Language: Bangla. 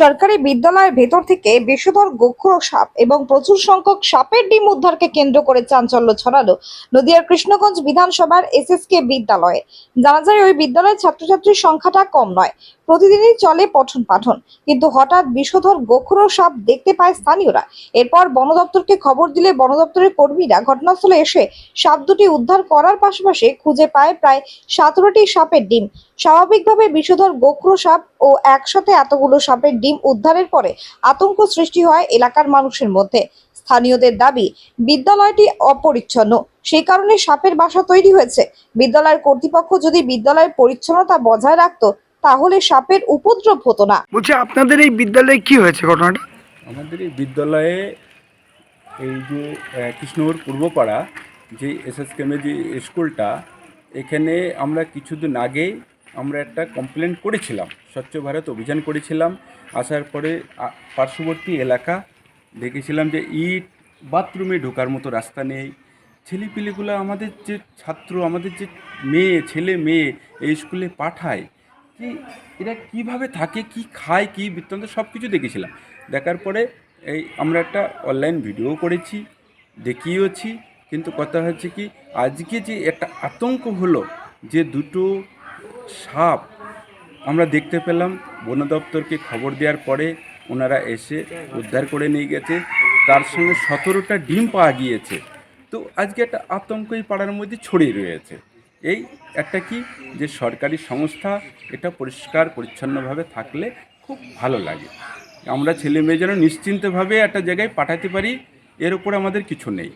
সরকারি বিদ্যালয়ের ভেতর থেকে বিষধর গোখরো সাপ এবং প্রচুর সংখ্যক সাপের ডিম উদ্ধারকে কেন্দ্র করে চাঞ্চল্য ছড়ালো নদিয়ার কৃষ্ণগঞ্জ বিধানসভার এসএসকে বিদ্যালয়ে। জানা যায়, ওই বিদ্যালয়ের ছাত্রছাত্রীর সংখ্যাটা কম নয়। প্রতিদিনই চলে পঠন পাঠন। কিন্তু হঠাৎ বিষধর গোখরো সাপ দেখতে পায় স্থানীয়রা। এরপর বন দপ্তরকে খবর দিলে বন দপ্তরের কর্মীরা ঘটনাস্থলে এসে সাপ দুটি উদ্ধার করার পাশাপাশি খুঁজে পায় প্রায় সতেরোটি সাপের ডিম। স্বাভাবিকভাবে বিষধর গোখরো সাপ ও একসাথে এতগুলো সাপের ডিম উদ্ধারের পরে আতঙ্ক সৃষ্টি হয় এলাকার মানুষের মধ্যে। স্থানীয়দের দাবি, বিদ্যালয়টি অপরিচ্ছন্ন। সেই কারণে সাপের বাসা তৈরি হয়েছে। বিদ্যালয়ের কর্তৃপক্ষ যদি বিদ্যালয়ের পরিচ্ছন্নতা বজায় রাখতো তাহলে সাপের উপদ্রব হতো না। বলছি আপনাদের এই বিদ্যালয়ে কি হয়েছে ঘটনাটা? আমাদের এই বিদ্যালয়ে এই যে কৃষ্ণগর পূর্বপাড়া যে এস এস কেমে যে স্কুলটা এখানে আমরা কিছুদিন আগে আমরা একটা কমপ্লেন করেছিলাম। স্বচ্ছ ভারত অভিযান করেছিলাম। আসার পরে পার্শ্ববর্তী এলাকা দেখেছিলাম যে ইট বাথরুমে ঢোকার মতো রাস্তা নেই। ছেলেপিলেগুলো আমাদের যে ছাত্র আমাদের যে মেয়ে ছেলে মেয়ে এই স্কুলে পাঠায় কি, এরা কীভাবে থাকে, কি খায়, কি বৃত্তান্ত সব কিছু দেখেছিলাম। দেখার পরে এই আমরা একটা অনলাইন ভিডিও করেছি, দেখিয়েওছি, কিন্তু কথা হচ্ছে কি, আজকে যে একটা আতঙ্ক হলো, যে দুটো সাপ আমরা দেখতে পেলাম, বন দপ্তরকে খবর দেওয়ার পরে ওনারা এসে উদ্ধার করে নিয়ে গেছে, তার সঙ্গে সতেরোটা ডিম পাওয়া গিয়েছে। তো আজকে একটা আতঙ্ক এই পাড়ার মধ্যে ছড়িয়ে রয়েছে। এই একটা কি? যে সরকারি সংস্থা এটা পরিষ্কার, পরিচ্ছন্নভাবে থাকলে খুব ভালো লাগে। আমরা ছেলে মেয়ে যেন নিশ্চিন্তভাবে একটা জায়গায় পাঠাতে পারি, এর উপরে আমাদের কিছু নেই।